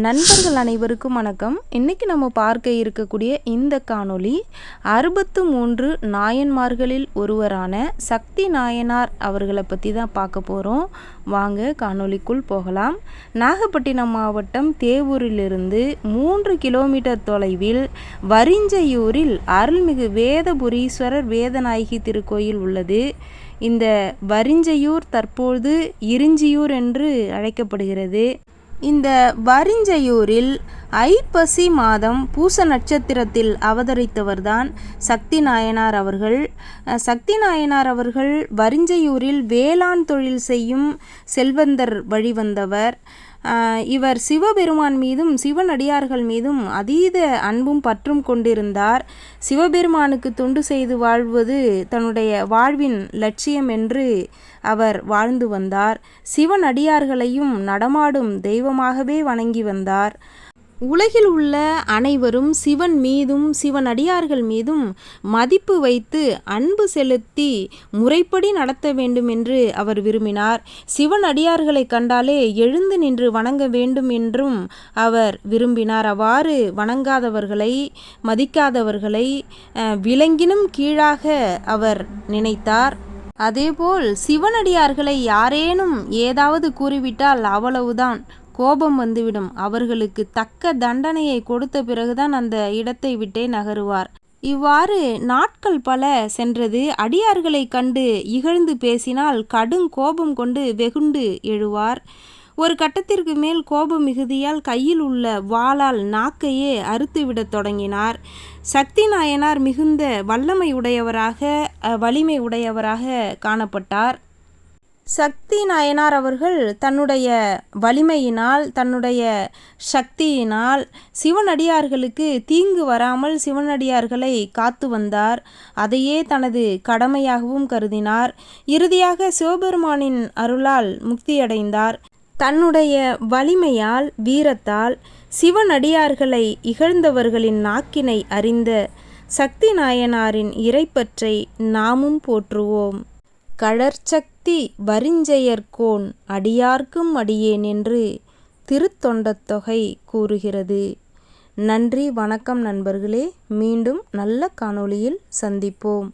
நண்பர்கள் அனைவருக்கும் வணக்கம். இன்னைக்கு நம்ம பார்க்க இருக்கக்கூடிய இந்த காணொளி அறுபத்து மூன்று நாயன்மார்களில் ஒருவரான சக்தி நாயனார் அவர்களை பற்றி தான் பார்க்க போகிறோம் வாங்க காணொளிக்குள் போகலாம். நாகப்பட்டினம் மாவட்டம் தேவூரிலிருந்து மூன்று கிலோமீட்டர் தொலைவில் வரிஞ்சையூரில் அருள்மிகு வேதபுரீஸ்வரர் வேதநாயகி திருக்கோயில் உள்ளது. இந்த வரிஞ்சையூர் தற்பொழுது இருஞ்சியூர் என்று அழைக்கப்படுகிறது. இந்த வரிஞ்சையூரில் ஐப்பசி மாதம் பூச நட்சத்திரத்தில் அவதரித்தவர்தான் சக்தி நாயனார் அவர்கள். சக்தி நாயனார் அவர்கள் வரிஞ்சையூரில் வேளாண் தொழில் செய்யும் செல்வந்தர் வழிவந்தவர். இவர் சிவபெருமான் மீதும் சிவனடியார்கள் மீதும் அதீத அன்பும் பற்றும் கொண்டிருந்தார். சிவபெருமானுக்கு தொண்டு செய்து வாழ்வது தன்னுடைய வாழ்வின் லட்சியம் என்று அவர் வாழ்ந்து வந்தார். சிவனடியார்களையும் நடமாடும் தெய்வமாகவே வணங்கி வந்தார். உலகில் உள்ள அனைவரும் சிவன் மீதும் சிவன் அடியார்கள் மீதும் மதிப்பு வைத்து அன்பு செலுத்தி முறைப்படி நடத்த வேண்டும் என்று அவர் விரும்பினார். சிவன் அடியார்களை கண்டாலே எழுந்து நின்று வணங்க வேண்டும் என்றும் அவர் விரும்பினார். அவ்வாறு வணங்காதவர்களை மதிக்காதவர்களை விலங்கினும் கீழாக அவர் நினைத்தார். அதேபோல் சிவனடியார்களை யாரேனும் ஏதாவது கூறிவிட்டால் அவ்வளவுதான். கோபம் வந்துவிடும். அவர்களுக்கு தக்க தண்டனையை கொடுத்த பிறகுதான் அந்த இடத்தை விட்டே நகருவார். இவ்வாறு நாட்கள் பல சென்றது. அடியார்களை கண்டு இகழ்ந்து பேசினால் கடும் கோபம் கொண்டு வெகுண்டு எழுவார். ஒரு கட்டத்திற்கு மேல் கோபம் மிகுதியால் கையில் உள்ள வாளால் நாக்கையே அறுத்துவிடத் தொடங்கினார். சக்தி நாயனார் மிகுந்த வல்லமை உடையவராக வலிமை உடையவராக காணப்பட்டார். சக்தி நாயனார் அவர்கள் தன்னுடைய வலிமையினால் தன்னுடைய சக்தியினால் சிவனடியார்களுக்கு தீங்கு வராமல் சிவனடியார்களை காத்து வந்தார். அதையே தனது கடமையாகவும் கருதினார். இறுதியாக சிவபெருமானின் அருளால் முக்தியடைந்தார். தன்னுடைய வலிமையால் வீரத்தால் சிவனடியார்களை இகழ்ந்தவர்களின் நாக்கினை அறிந்த சக்தி நாயனாரின் இறைப்பற்றை நாமும் போற்றுவோம். கழற்சக்தி வரிஞ்செயற்கோன் அடியார்க்கும் அடியேன் என்று திருத்தொண்டத்தொகை கூறுகிறது. நன்றி வணக்கம் நண்பர்களே. மீண்டும் நல்ல காணொளியில் சந்திப்போம்.